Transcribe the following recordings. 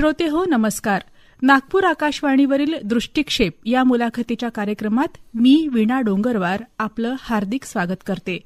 श्रोते हो नमस्कार. नागपूर आकाशवाणीवरील दृष्टिक्षेप या मुलाखतीच्या कार्यक्रमात मी वीणा डोंगरवार आपलं हार्दिक स्वागत करते.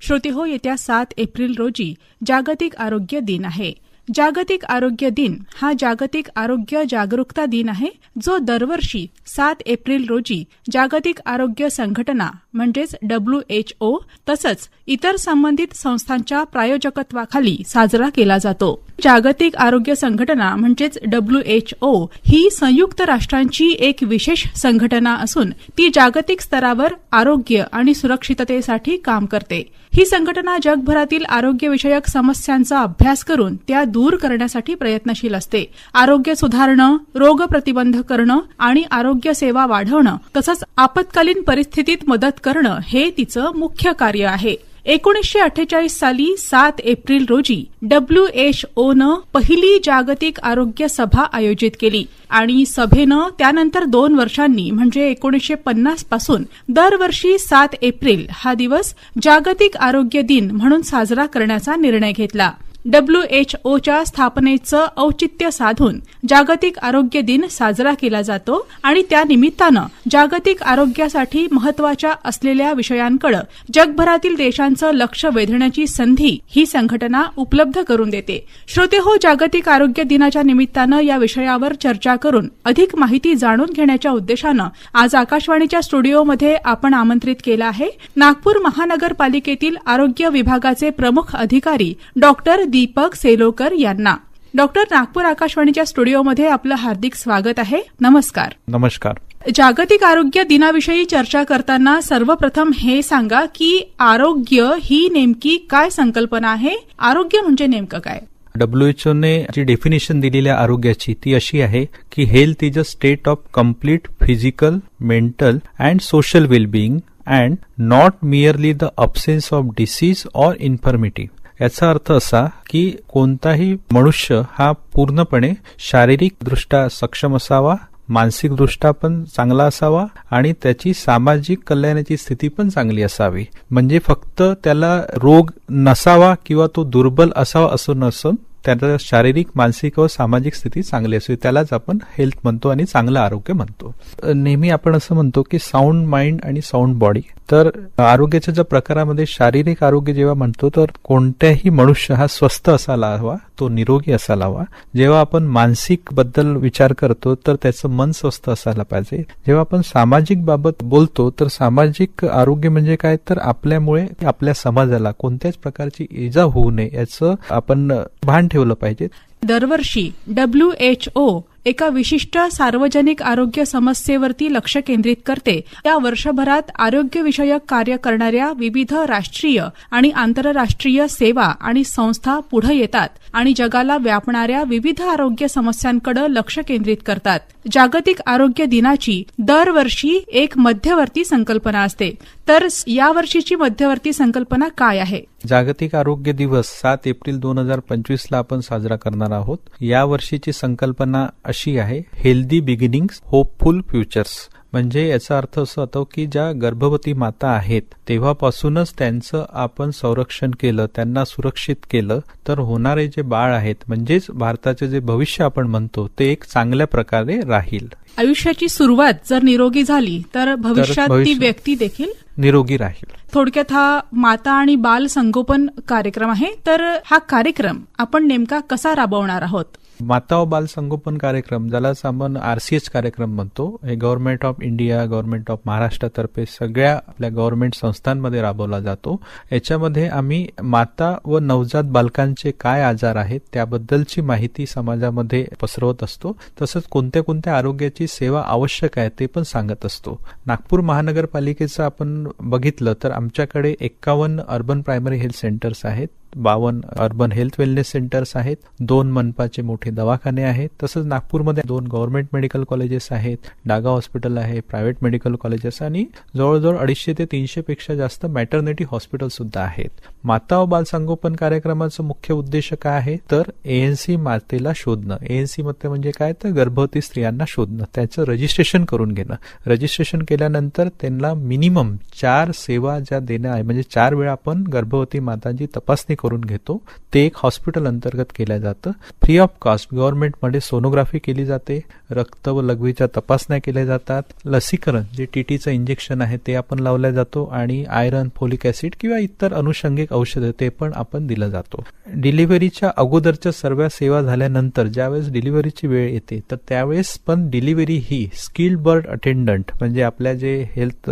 श्रोते हो येत्या सात एप्रिल रोजी जागतिक आरोग्य दिन आहे. जागतिक आरोग्य दिन हा जागतिक आरोग्य जागरूकता दिन आहे जो दरवर्षी सात एप्रिल रोजी जागतिक आरोग्य संघटना म्हणजेच डब्ल्यूएचओ तसंच इतर संबंधित संस्थांच्या प्रायोजकत्वाखाली साजरा केला जातो. जागतिक आरोग्य संघटना म्हणजेच डब्ल्यूएचओ ही संयुक्त राष्ट्रांची एक विशेष संघटना असून ती जागतिक स्तरावर आरोग्य आणि सुरक्षिततेसाठी काम करते. ही संघटना जगभरातील आरोग्यविषयक समस्यांचा अभ्यास करून त्या दूर करण्यासाठी प्रयत्नशील असते. आरोग्य सुधारणं रोग प्रतिबंध करणं आणि आरोग्य सेवा वाढवणं तसंच आपत्कालीन परिस्थितीत मदत करणं हे तिचं मुख्य कार्य आहे. एकोणीसशे अठ्ठेचाळीस साली सात एप्रिल रोजी डब्ल्यू एश ओनं पहिली जागतिक आरोग्य सभा आयोजित केली आणि सभेनं त्यानंतर दोन वर्षांनी म्हणजे एकोणीसशे पन्नासपासून दरवर्षी सात एप्रिल हा दिवस जागतिक आरोग्य दिन म्हणून साजरा करण्याचा निर्णय घेतला. डब्ल्यूएचओच्या स्थापनेचं औचित्य साधून जागतिक आरोग्य दिन साजरा केला जातो आणि त्या निमित्तानं जागतिक आरोग्यासाठी महत्त्वाच्या असलेल्या विषयांकडे जगभरातील देशांचं लक्ष वेधण्याची संधी ही संघटना उपलब्ध करून देते. श्रोते हो जागतिक आरोग्य दिनाच्या निमित्तानं या विषयावर चर्चा करून अधिक माहिती जाणून घेण्याच्या उद्देशानं आज आकाशवाणीच्या स्टुडिओमध्ये आपण आमंत्रित केलं आहे. नागपूर महानगरपालिकेतील आरोग्य विभागाचे प्रमुख अधिकारी डॉक्टर दीपक सेलोकर यांना. डॉक्टर नागपूर आकाशवाणीच्या स्टुडिओमध्ये आपलं हार्दिक स्वागत आहे. नमस्कार. नमस्कार. जागतिक आरोग्य दिनाविषयी चर्चा करताना सर्वप्रथम हे सांगा की आरोग्य ही नेमकी काय संकल्पना आहे? आरोग्य म्हणजे नेमकं काय? डब्ल्यूएचओने जी डेफिनेशन दिलेली आहे आरोग्याची ती अशी आहे की health is a state of complete physical mental and social wellbeing and not merely the absence of disease or infirmity याचा अर्थ असा की कोणताही मनुष्य हा पूर्णपणे शारीरिक दृष्ट्या सक्षम असावा मानसिकदृष्ट्या पण चांगला असावा आणि त्याची सामाजिक कल्याणाची स्थिती पण चांगली असावी. म्हणजे फक्त त्याला रोग नसावा किंवा तो दुर्बल असावा असं नसून त्याचा शारीरिक मानसिक व सामाजिक स्थिती चांगली असते. त्यालाच आपण हेल्थ म्हणतो आणि चांगलं आरोग्य म्हणतो. नेहमी आपण असं म्हणतो की साऊंड माइंड आणि साऊंड बॉडी तर आरोग्याच्या ज्या प्रकारामध्ये शारीरिक आरोग्य जेव्हा म्हणतो तर कोणत्याही मनुष्य हा स्वस्थ असायला हवा तो निरोगी असायला हवा जेव्हा आपण मानसिकबद्दल विचार करतो तर त्याचं मन स्वस्थ असायला पाहिजे. जेव्हा आपण सामाजिक बाबत बोलतो तर सामाजिक आरोग्य म्हणजे काय? तर आपल्यामुळे आपल्या समाजाला कोणत्याच प्रकारची इजा होऊ नये याचं आपण भान ठेवलं पाहिजे दरवर्षी डब्ल्यू एच ओ एका विशिष्ट सार्वजनिक आरोग्य समस्येवरती लक्ष केंद्रित करते. त्या वर्षभरात आरोग्यविषयक कार्य करणाऱ्या विविध राष्ट्रीय आणि आंतरराष्ट्रीय सेवा आणि संस्था पुढे येतात आणि जगाला व्यापणाऱ्या विविध आरोग्य समस्यांकडे लक्ष केंद्रित करतात. जागतिक आरोग्य दिनाची दरवर्षी एक मध्यवर्ती संकल्पना असते. तर यावर्षीची मध्यवर्ती संकल्पना काय आहे? जागतिक आरोग्य दिवस सात एप्रिल दोन हजार पंचवीस ला आपण साजरा करणार आहोत. या वर्षीची संकल्पना अशी आहे हेल्दी बिगिनिंग्स होपफुल फ्युचर्स म्हणजे याचा अर्थ असं होतो की ज्या गर्भवती माता आहेत तेव्हापासूनच त्यांचं आपण संरक्षण केलं त्यांना सुरक्षित केलं तर होणारे जे बाळ आहेत म्हणजेच भारताचे जे भविष्य आपण म्हणतो ते एक चांगल्या प्रकारे राहील. आयुष्याची सुरुवात जर निरोगी झाली तर भविष्यात ती व्यक्ती देखील निरोगी राहील. थोडक्यात हा माता आणि बाल संगोपन कार्यक्रम आहे तर हा कार्यक्रम आपण नेमका कसा राबवणार आहोत? माता व बाल संगोपन कार्यक्रम ज्यालाच आपण आरसीएच कार्यक्रम म्हणतो हे government of India government of महाराष्ट्रातर्फे सगळ्या आपल्या गव्हर्नमेंट संस्थांमध्ये राबवला जातो. याच्यामध्ये आम्ही माता व नवजात बालकांचे काय आजार आहेत त्याबद्दलची माहिती समाजामध्ये पसरवत असतो. तसंच कोणत्या कोणत्या आरोग्याची सेवा आवश्यक आहे ते पण सांगत असतो. नागपूर महानगरपालिकेचं आपण बघितलं तर आमच्याकडे एक्कावन्न अर्बन प्रायमरी हेल्थ सेंटर्स आहेत. बावन्न अर्बन हेल्थ वेलनेस सेंटर्स आहेत दोन मनपाचे मोठे दवाखाने आहेत तसंच नागपूरमध्ये दोन गव्हर्नमेंट मेडिकल कॉलेजेस आहेत डागा हॉस्पिटल आहे प्रायव्हेट मेडिकल कॉलेजेस आणि जवळजवळ अडीचशे ते तीनशे पेक्षा जास्त मॅटर्निटी हॉस्पिटल सुद्धा आहेत. माता व बाल संगोपन कार्यक्रमाचं मुख्य उद्देश काय आहे? तर एएनसी मातेला शोधणं. एएनसी मते म्हणजे काय? तर गर्भवती स्त्रियांना शोधणं. त्याचं रजिस्ट्रेशन करून घेणं. रजिस्ट्रेशन केल्यानंतर त्यांना मिनिमम चार सेवा ज्या देणं आहे म्हणजे चार वेळा आपण गर्भवती मातांची तपासणी करून घेतो. ते एक हॉस्पिटल अंतर्गत केलं जातं. फ्री ऑफ कॉस्ट गव्हर्नमेंटमध्ये सोनोग्राफी केली जाते. रक्त व लघवीच्या तपासण्या केल्या जातात. लसीकरण जे टीटीचं इंजेक्शन आहे ते आपण लावल्या जातो आणि आयरन फोलिक ऍसिड किंवा इतर अनुषंगिक औषधं ते पण आपण दिलं जातो. डिलिव्हरीच्या अगोदरच्या सर्व सेवा झाल्यानंतर ज्यावेळेस डिलिव्हरीची वेळ येते तर त्यावेळेस पण डिलिव्हरी ही स्किल्ड बर्ड अटेंडंट म्हणजे आपल्या जे हेल्थ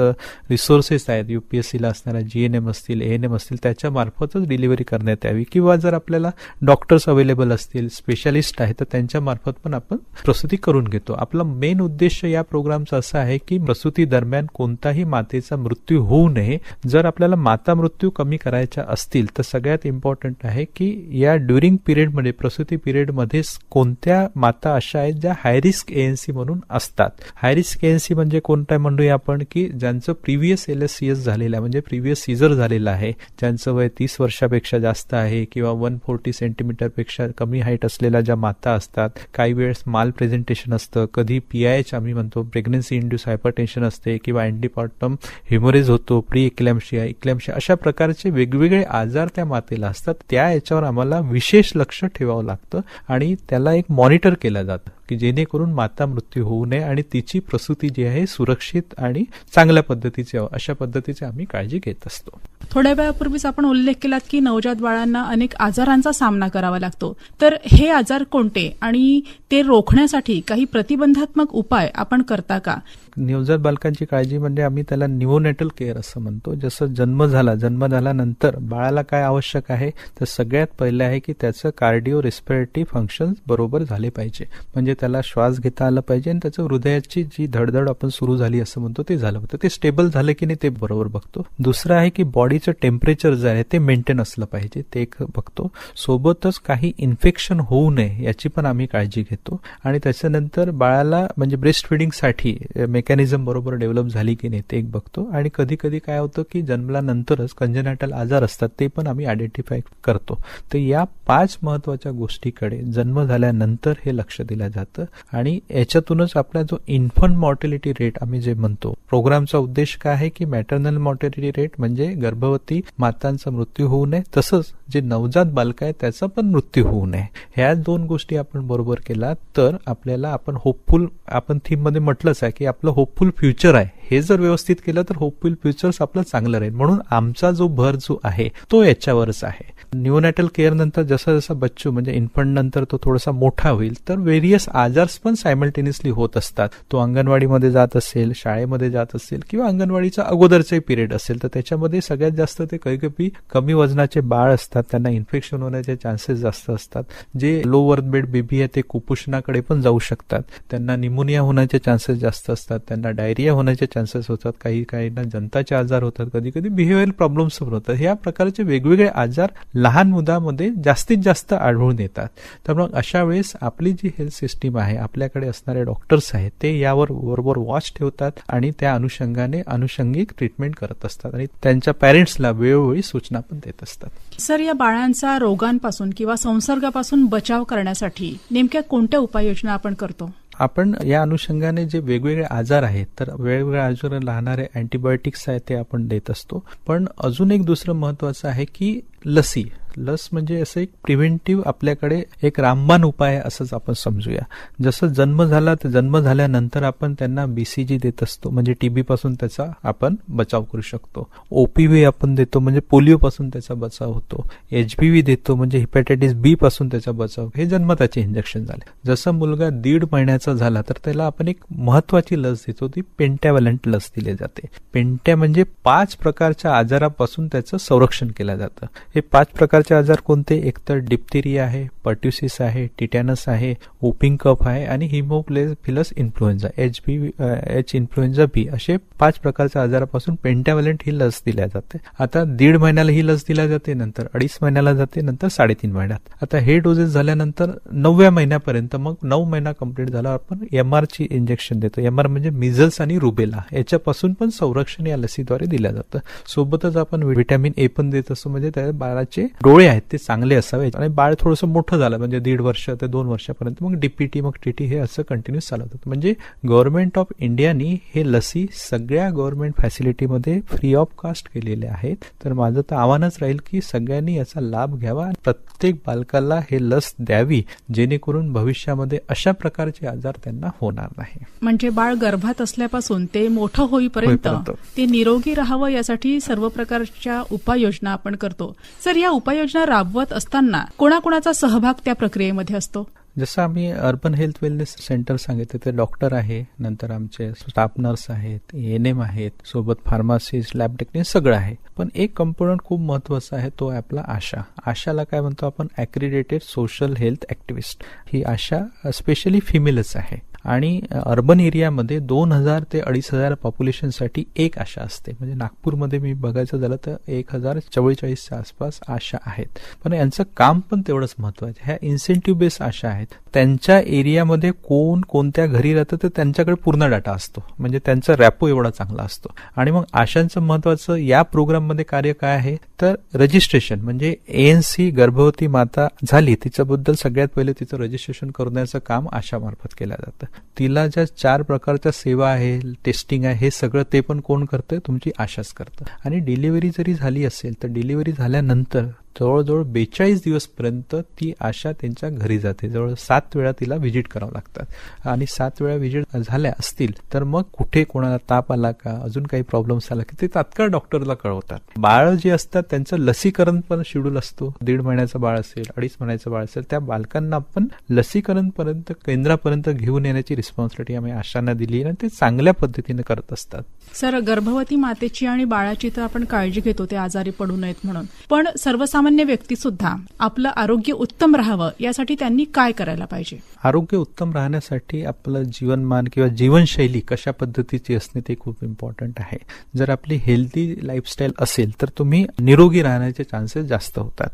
रिसोर्सेस uh, आहेत युपीएससीला असणाऱ्या जीएनएम असतील एएनएम असतील त्याच्या मार्फतच डिलिव्हरी करण्यात यावी किंवा जर आपल्याला डॉक्टर्स अवेलेबल असतील स्पेशालिस्ट आहेत तर त्यांच्या मार्फत पण आपण प्रसूती करून घेतो. आपला मेन उद्देश या प्रोग्रामचा असा आहे की प्रसूती दरम्यान कोणताही मातेचा मृत्यू होऊ नये. जर आपल्याला माता मृत्यू कमी करायच्या असतील तर सगळ्यात इम्पॉर्टंट आहे की या ड्युरिंग पिरियडमध्ये प्रसूती पिरियडमध्ये कोणत्या माता अशा आहेत ज्या हायरिस्क एएनसी म्हणून असतात. हायरिस्क एएनसी म्हणजे कोणत्या म्हणूया आपण की ज्यांचं previous L S C S झालेलं आहे म्हणजे प्रिव्हियस सीझर झालेलं आहे ज्यांचं वय तीस वर्षापेक्षा जास्त आहे किंवा वन फोर्टी सेंटीमीटरपेक्षा कमी हाईट असलेल्या ज्या माता असतात काही वेळेस माल प्रेझेंटेशन असतं. कधी पीआयएच आम्ही म्हणतो प्रेग्नन्सी इंड्यूस हायपरटेन्शन असते किंवा अँटीपॉटम हिमोरेज होतो प्री इक्लॅम्शिया इक्लॅम्शिया अशा प्रकारचे वेगवेगळे आजार त्या मातेला असतात. त्या याच्यावर आम्हाला विशेष लक्ष ठेवावं लागतं आणि त्याला एक मॉनिटर केलं जातं की जेणेकरून माता मृत्यू होऊ नये आणि तिची प्रसूती जी आहे सुरक्षित आणि चांगल्या पद्धतीची अशा पद्धतीची आम्ही काळजी घेत असतो. थोड्या वेळापूर्वीच आपण उल्लेख केलात की नवजात बाळांना अनेक आजारांचा सामना करावा लागतो. तर हे आजार कोणते? आणि ते रोखण्यासाठी काही प्रतिबंधात्मक उपाय आपण करता का? नवजात बालकांची काळजी म्हणजे आम्ही त्याला निओनेटल केअर असं म्हणतो. जसं जन्म झाला जन्म झाल्यानंतर बाळाला काय आवश्यक आहे? तर सगळ्यात पहिले आहे की त्याचं कार्डिओ रेस्पिरेटरी फंक्शन बरोबर झाले पाहिजे. म्हणजे त्याला श्वास घेता आला पाहिजे आणि त्याचं हृदयाची जी धडधड आपण सुरू झाली असं म्हणतो ते झालं होतं. ते स्टेबल झालं की नाही ते बरोबर बघतो. दुसरं आहे की बॉडीचं टेम्परेचर जे आहे ते मेंटेन असलं पाहिजे ते एक बघतो. सोबतच काही इन्फेक्शन होऊ नये याची पण आम्ही काळजी घेतो. आणि त्याच्यानंतर बाळाला म्हणजे ब्रेस्ट फिडिंगसाठी मेकॅनिझम बरोबर डेव्हलप झाली की नाही ते एक बघतो. आणि कधी कधी काय होतं की जन्मल्यानंतरच कंजनाटल आजार असतात ते पण आम्ही आयडेंटिफाय करतो. तर या पाच महत्त्वाच्या गोष्टीकडे जन्म झाल्यानंतर हे लक्ष दिलं जातं. आणि याच्यातूनच आपला जो इन्फंट मॉर्टिलिटी रेट आम्ही जे म्हणतो प्रोग्रामचा उद्देश काय आहे की मॅटर्नल मॉर्टिलिटी रेट म्हणजे गर्भवती मातांचा मृत्यू होऊ नये तसंच जे नवजात बालक आहे त्याचा पण मृत्यू होऊ नये. ह्या दोन गोष्टी आपण बरोबर केला तर आपल्याला आपण होपफुल आपण थीममध्ये म्हटलंच आहे की आपलं होपफुल फ्युचर आहे. हे जर व्यवस्थित केलं तर होपफुल फ्युचर्स आपलं चांगलं राहील. म्हणून आमचा जो भर जो आहे तो याच्यावरच आहे. न्यूनॅटल केअर नंतर जसा जसा बच्चू म्हणजे इन्फंट नंतर तो थोडासा मोठा होईल तर वेरियस आजार्स पण सायमल्टेनियसली होत असतात. तो अंगणवाडीमध्ये जात असेल शाळेमध्ये जात असेल किंवा अंगणवाडीचा अगोदरचे पिरियड असेल तर त्याच्यामध्ये सगळ्यात जास्त ते काही कधी कमी वजनाचे बाळ असतात. त्यांना इन्फेक्शन होण्याचे चान्सेस जास्त असतात. जे लो वर्थ बेड बेबी आहे ते कुपोषणाकडे पण जाऊ शकतात. त्यांना निमोनिया होण्याचे चान्सेस जास्त असतात. त्यांना डायरिया होण्याचे चान्सेस होतात काही काहींना जनताचे आजार होतात कधी कधी बिहेवियर प्रॉब्लेम्स पण होतात. ह्या प्रकारचे वेगवेगळे आजार लहान मुलामध्ये जास्तीत जास्त आढळून येतात. तर मग अशा वेळेस आपली जी हेल्थ सिस्टीम आहे आपल्याकडे असणारे डॉक्टर्स आहेत ते यावर बरोबर वॉच ठेवतात आणि त्या अनुषंगाने अनुषंगिक ट्रीटमेंट करत असतात आणि त्यांच्या पॅरेंट्सला वेळोवेळी सूचना पण देत असतात. सर या बाळांचा रोगांपासून किंवा संसर्गापासून बचाव करण्यासाठी नेमक्या कोणत्या उपाययोजना आपण करतो? आपण या अनुषंगाने जे वेगवेगळे आजार आहेत तर वेगवेगळ्या आजार राहणारे अँटीबायोटिक्स आहेत ते आपण देत असतो. पण अजून एक दुसरं महत्वाचं आहे की लसी. लस म्हणजे असं एक प्रिव्हेंटिव्ह आपल्याकडे एक रामबाण उपाय आहे असंच आपण समजूया. जसं जन्म झाला तर जन्म झाल्यानंतर आपण त्यांना बीसीजी देत असतो. म्हणजे टीबी पासून त्याचा आपण बचाव करू शकतो. ओपीव्ही आपण देतो म्हणजे पोलिओ पासून त्याचा बचाव होतो. एचबीव्ही देतो म्हणजे हिपॅटायटिस बी पासून त्याचा बचाव. हे जन्मताचे इंजेक्शन झाले. जसं मुलगा दीड महिन्याचा झाला तर त्याला आपण एक महत्वाची लस देतो. ती पेंटॅव्हलंट लस दिली जाते. पेंट्या म्हणजे पाच प्रकारच्या आजारापासून त्याचं संरक्षण केलं जातं. हे पाच प्रकारचे आजार कोणते? एकतर डिप्थेरिया आहे पर्ट्युसिस आहे टिटॅनस आहे ओपिंग कफ आहे आणि haemophilus influenza H B H influenza B. असे पाच प्रकारच्या आजारापासून पेंटॅव्हलंट ही लस दिल्या जाते. आता दीड महिन्याला ही लस दिल्या जाते नंतर अडीच महिन्याला जाते नंतर साडेतीन महिन्यात. आता हे डोसेस झाल्यानंतर नवव्या महिन्यापर्यंत मग नऊ महिना कंप्लीट झाला आपण एम आर ची इंजेक्शन देतो. एम आर म्हणजे मिझल्स आणि रुबेला याच्यापासून पण संरक्षण या लसीद्वारे दिल्या जातं. सोबतच आपण व्हिटॅमिन ए पण देत असतो म्हणजे त्या बाळाचे डोळे आहेत ते चांगले असावे आणि बाळ थोडंसं मोठं झालं म्हणजे दीड वर्ष ते दोन वर्षापर्यंत मग डीपीटी मग टीटी हे असं कंटिन्यूस चालवतात म्हणजे गव्हर्नमेंट ऑफ इंडियानी हे लसी सगळ्या गव्हर्नमेंट फॅसिलिटीमध्ये फ्री ऑफ कास्ट केलेले आहेत. तर माझं तर आव्हानच राहील की सगळ्यांनी याचा लाभ घ्यावा. आणि प्रत्येक बालकाला हे लस द्यावी जेणेकरून भविष्यामध्ये अशा प्रकारचे आजार त्यांना होणार नाही. म्हणजे बाळ गर्भात असल्यापासून ते मोठं होईपर्यंत. ते निरोगी राहावं यासाठी सर्व प्रकारच्या उपाययोजना आपण करतो. सर या उपाययोजना राबवत असताना कोणाकोणाचा सहभाग त्या प्रक्रियेमध्ये असतो? जसं आम्ही अर्बन हेल्थ वेलनेस सेंटर सांगितलं ते डॉक्टर आहे नंतर आमचे स्टाफ नर्स आहेत एन एम आहेत सोबत फार्मासिस्ट लॅब टेक्निक सगळं आहे. पण एक कंपोनंट खूप महत्त्वाचा आहे तो आहे आपला आशा. आशाला काय म्हणतो आपण ॲक्रिडेटेड सोशल हेल्थ ॲक्टिव्हिस्ट ही आशा स्पेशली फिमेलच आहे. आणि अर्बन एरियामध्ये दोन हजार ते अडीच हजार पॉप्युलेशनसाठी एक आशा असते. म्हणजे नागपूरमध्ये मी बघायचं झालं तर एक हजार चव्वेचाळीसच्या आसपास आशा आहेत. पण यांचं काम पण तेवढंच महत्वाचं ह्या इन्सेंटिव्ह बेस आशा आहेत. त्यांच्या एरियामध्ये कोण कोणत्या घरी राहतं तर त्यांच्याकडे पूर्ण डाटा असतो. म्हणजे त्यांचा रॅपो एवढा चांगला असतो. आणि मग आशांचं महत्वाचं या प्रोग्राममध्ये कार्य काय आहे? तर रजिस्ट्रेशन म्हणजे एएनसी गर्भवती माता झाली तिच्याबद्दल सगळ्यात पहिले तिचं रजिस्ट्रेशन करण्याचं काम आशामार्फत केलं जातं. तिला ज्या चार प्रकारच्या सेवा आहे टेस्टिंग आहे हे सगळं ते पण कोण करतं तुमची आशाच करतं. आणि डिलिव्हरी जरी झाली असेल तर डिलिव्हरी झाल्यानंतर जवळजवळ बेचाळीस दिवसपर्यंत ती आशा त्यांच्या घरी जाते. जवळ सात वेळा तिला व्हिजिट करावं लागतात आणि सात वेळा व्हिजिट झाल्या असतील तर मग कुठे कोणाला ताप आला का अजून काही प्रॉब्लेम्स आला की ते तात्काळ डॉक्टरला कळवतात. बाळ जे असतात त्यांचं लसीकरण पण शेड्यूल असतो. दीड महिन्याचं बाळ असेल अडीच महिन्याचं बाळ असेल त्या बालकांना पण लसीकरण पर्यंत केंद्रापर्यंत घेऊन येण्याची रिस्पॉन्सिबिलिटी आम्ही आशांना दिली आणि ते चांगल्या पद्धतीने करत असतात. सर गर्भवती मातेची आणि बाळाची तर आपण काळजी घेतो ते आजारी पडू नयेत म्हणून. पण सर्वसामान्य व्यक्ती सुद्धा आपलं आरोग्य उत्तम राहावं यासाठी त्यांनी काय करायला पाहिजे? आरोग्य उत्तम राहण्यासाठी आपलं जीवनमान किंवा जीवनशैली कशा पद्धतीची असणे ते खूप इम्पॉर्टंट आहे. जर आपली हेल्दी लाईफस्टाईल असेल तर तुम्ही निरोगी राहण्याचे चान्सेस जास्त होतात.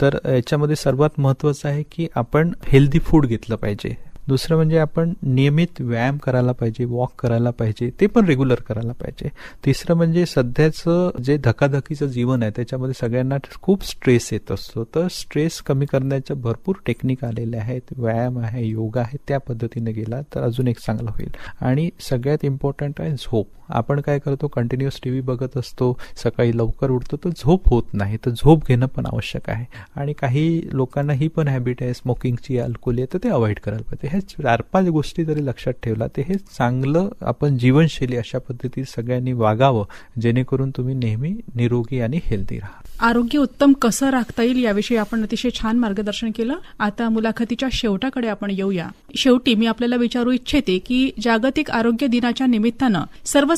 तर याच्यामध्ये सर्वात महत्वाचं आहे की आपण हेल्दी फूड घेतलं पाहिजे. दुसरं म्हणजे आपण नियमित व्यायाम करायला पाहिजे वॉक करायला पाहिजे ते पण रेग्युलर करायला पाहिजे. तिसरं म्हणजे सध्याचं जे धकाधकीचं जीवन आहे त्याच्यामध्ये सगळ्यांना खूप स्ट्रेस येत असतो. तर स्ट्रेस कमी करण्याच्या भरपूर टेक्निक आलेल्या आहेत. व्यायाम आहे योगा आहे त्या पद्धतीने गेला तर अजून एक चांगलं होईल. आणि सगळ्यात इम्पॉर्टंट आहे झोप. आपण काय करतो कंटिन्युअस टीव्ही बघत असतो सकाळी लवकर उठतो तर झोप होत नाही तर झोप घेणं पण आवश्यक आहे. आणि काही लोकांना ही पण हॅबिट आहे स्मोकिंगची अल्कोहोल आहे तर ते अवॉइड करायला पाहिजे. हे चार पाच गोष्टी जरी लक्षात ठेवला ते हे चांगलं आपण जीवनशैली अशा पद्धतीत सगळ्यांनी वागावं जेणेकरून तुम्ही नेहमी निरोगी आणि हेल्दी राहा. आरोग्य उत्तम कसं राखता येईल याविषयी आपण अतिशय छान मार्गदर्शन केलं. आता मुलाखतीच्या शेवटाकडे आपण येऊया. शेवटी मी आपल्याला विचारू इच्छिते की जागतिक आरोग्य दिनाच्या निमित्तानं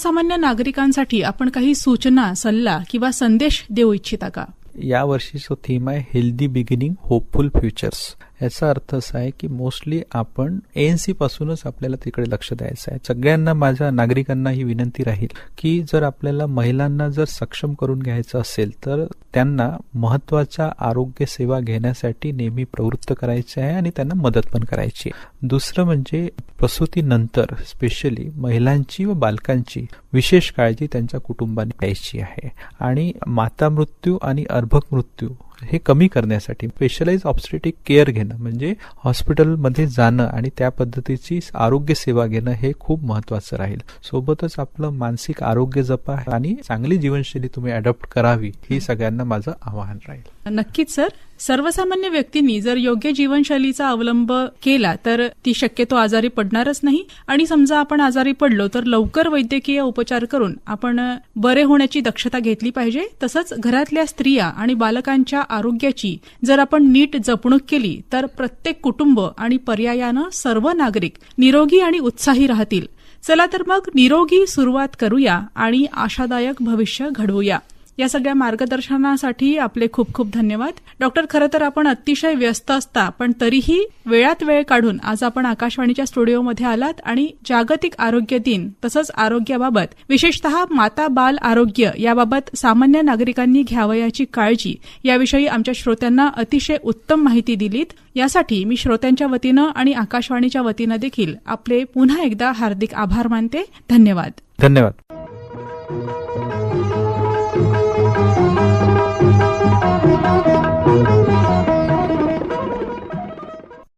सर्वसामान्य नागरिकांसाठी आपण काही सूचना सल्ला किंवा संदेश देऊ इच्छिता का? या वर्षीचं थीम आहे हेल्दी बिगिनिंग होपफुल फ्युचर्स याचा अर्थ असा आहे की मोस्टली आपण एएनसी पासूनच आपल्याला तिकडे लक्ष द्यायचं आहे. सगळ्यांना माझ्या नागरिकांना ही विनंती राहील की जर आपल्याला महिलांना जर सक्षम करून घ्यायचं असेल तर त्यांना महत्त्वाच्या आरोग्य सेवा घेण्यासाठी नेहमी प्रवृत्त करायचे आहे आणि त्यांना मदत पण करायची आहे. दुसरं म्हणजे प्रसूतीनंतर स्पेशली महिलांची व बालकांची विशेष काळजी त्यांच्या कुटुंबाने घ्यायची आहे. आणि माता मृत्यू आणि अर्भक मृत्यू हे कमी करण्यासाठी स्पेशलाइज ऑप्स्टेटिक केअर घेणं म्हणजे हॉस्पिटलमध्ये जाणं आणि त्या पद्धतीची आरोग्य सेवा घेणं हे खूप महत्वाचं राहील. सोबतच आपलं मानसिक आरोग्य जपा आणि चांगली जीवनशैली तुम्ही अडॉप्ट करावी ही सगळ्यांना माझं आवाहन राहील. नक्कीच सर. सर्वसामान्य व्यक्तींनी जर योग्य जीवनशैलीचा अवलंब केला तर ती शक्यतो आजारी पडणारच नाही. आणि समजा आपण आजारी पडलो तर लवकर वैद्यकीय उपचार करून आपण बरे होण्याची दक्षता घेतली पाहिजे. तसंच घरातल्या स्त्रिया आणि बालकांच्या आरोग्याची जर आपण नीट जपणूक केली तर प्रत्येक कुटुंब आणि पर्यायानं सर्व नागरिक निरोगी आणि उत्साही राहतील. चला तर मग निरोगी सुरुवात करूया आणि आशादायक भविष्य घडवूया. या सगळ्या मार्गदर्शनासाठी आपले खूप खूप धन्यवाद. डॉक्टर खरं तर आपण अतिशय व्यस्त असता पण तरीही वेळात वेळ काढून आज आपण आकाशवाणीच्या स्टुडिओमध्ये आलात आणि जागतिक आरोग्य दिन तसंच आरोग्याबाबत विशेषतः माता बाल आरोग्य याबाबत सामान्य नागरिकांनी घ्यावयाची काळजी याविषयी आमच्या श्रोत्यांना अतिशय उत्तम माहिती दिलीत. यासाठी मी श्रोत्यांच्या वतीनं आणि आकाशवाणीच्या वतीनं देखील आपले पुन्हा एकदा हार्दिक आभार मानते. धन्यवाद. धन्यवाद.